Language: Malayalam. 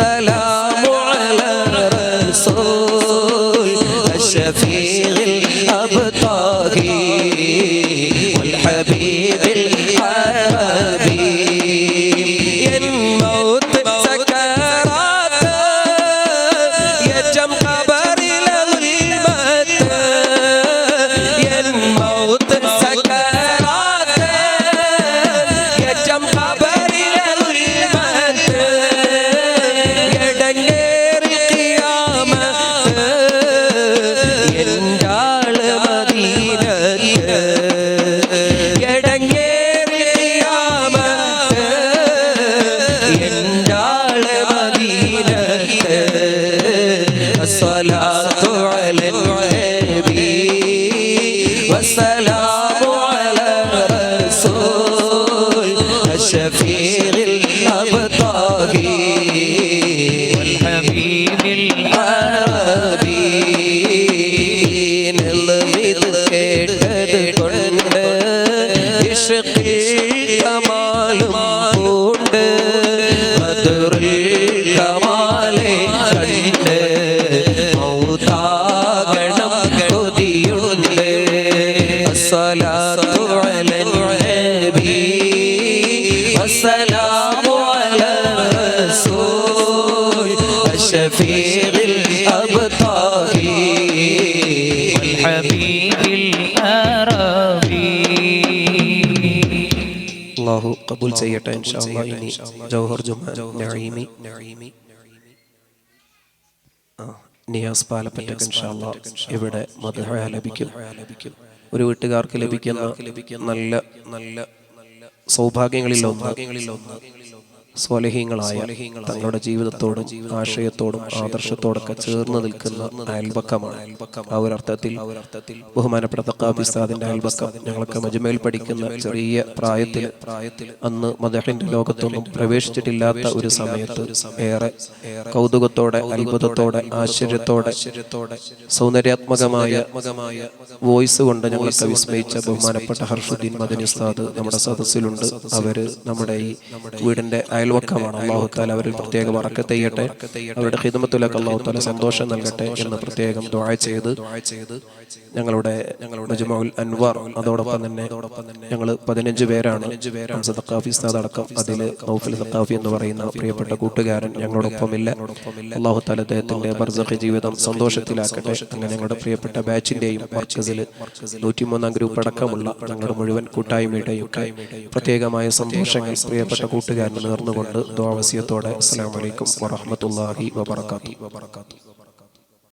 والسلام على رسول الشفيع السلام على الرسول الشفيع الأبطاه والحبيب العربي نلغيد كيدد كند يشقي كمال مود مدر الصلاة على النبي والسلام على الرسول الشفيع الأبطال والحبيب الأرابي الله قبول سيئة إن شاء الله إني جوهر جمع نعيمي نعيمي آه. നിയാസ് പാലപ്പറ്റക്ക് ഇൻഷാ അല്ലാ ഇവിടെ മധുഹ ലഭിക്കും. ഒരു വീട്ടുകാർക്ക് ലഭിക്കുന്ന നല്ല നല്ല സൗഭാഗ്യങ്ങളിൽ ഒന്ന് സ്വലഹീങ്ങളായ തങ്ങളുടെ ജീവിതത്തോടും ആശയത്തോടും ആദർശത്തോടൊക്കെ ചേർന്ന് നിൽക്കുന്ന അയൽപക്കമാണ് ആ ഒരു അർത്ഥത്തിൽ ബഹുമാനപ്പെട്ട തക്കാബിസ്താദിന്റെ അയൽപക്കം ഞങ്ങളൊക്കെ മജുമേൽ പഠിക്കുന്ന ചെറിയ പ്രായത്തിൽ അന്ന് മദഹിന്റെ ലോകത്തൊന്നും പ്രവേശിച്ചിട്ടില്ലാത്ത ഒരു സമയത്ത് ഏറെ കൗതുകത്തോടെ അത്ഭുതത്തോടെ ആശ്ചര്യത്തോടെ സൗന്ദര്യാത്മകമായ വോയിസ് കൊണ്ട് ഞങ്ങളൊക്കെ വിസ്മയിച്ച ബഹുമാനപ്പെട്ട ഹർഷുദ്ദീൻ മദനി ഉസ്താദ് നമ്മുടെ സദസ്സിലുണ്ട്. അവർ നമ്മുടെ ഈ വീടിന്റെ അയൽവക്കമാണ് അള്ളാഹു താല അവരിൽ പ്രത്യേകം വറക്കത്ത് തെയ്യട്ടെ അവരുടെ ഹിദമത്തിലൊക്കെ അള്ളാഹു താല സന്തോഷം നൽകട്ടെ എന്ന് പ്രത്യേകം ദുആ ചെയ്ത് ഞങ്ങളുടെ ജമാഉൽ അൻവാർ അതോടൊപ്പം തന്നെ ഞങ്ങൾ പതിനഞ്ച് പേരാണ് അടക്കം അതിൽ നൗഫൽ സക്കാഫി എന്ന് പറയുന്ന പ്രിയപ്പെട്ട കൂട്ടുകാരൻ ഞങ്ങളോടൊപ്പമില്ല. അള്ളാഹു താല അദ്ദേഹത്തിന്റെ ബർസഖ് ജീവിതം സന്തോഷത്തിലാക്കട്ടെ. അങ്ങനെ ഞങ്ങളുടെ പ്രിയപ്പെട്ട ബാച്ചിന്റെയും മർക്കസിൽ നൂറ്റിമൂന്നാം ഗ്രൂപ്പ് അടക്കമുള്ള ഞങ്ങളുടെ മുഴുവൻ കൂട്ടായ്മയുടെയും പ്രത്യേകമായ സന്തോഷങ്ങൾ പ്രിയപ്പെട്ട കൂട്ടുകാരന് നേർന്നുകൊണ്ട് ദ്വാവസ്യത്തോടെ അസ്സലാമു അലൈക്കും വറഹ്മത്തുള്ളാഹി വബറകാതുഹു.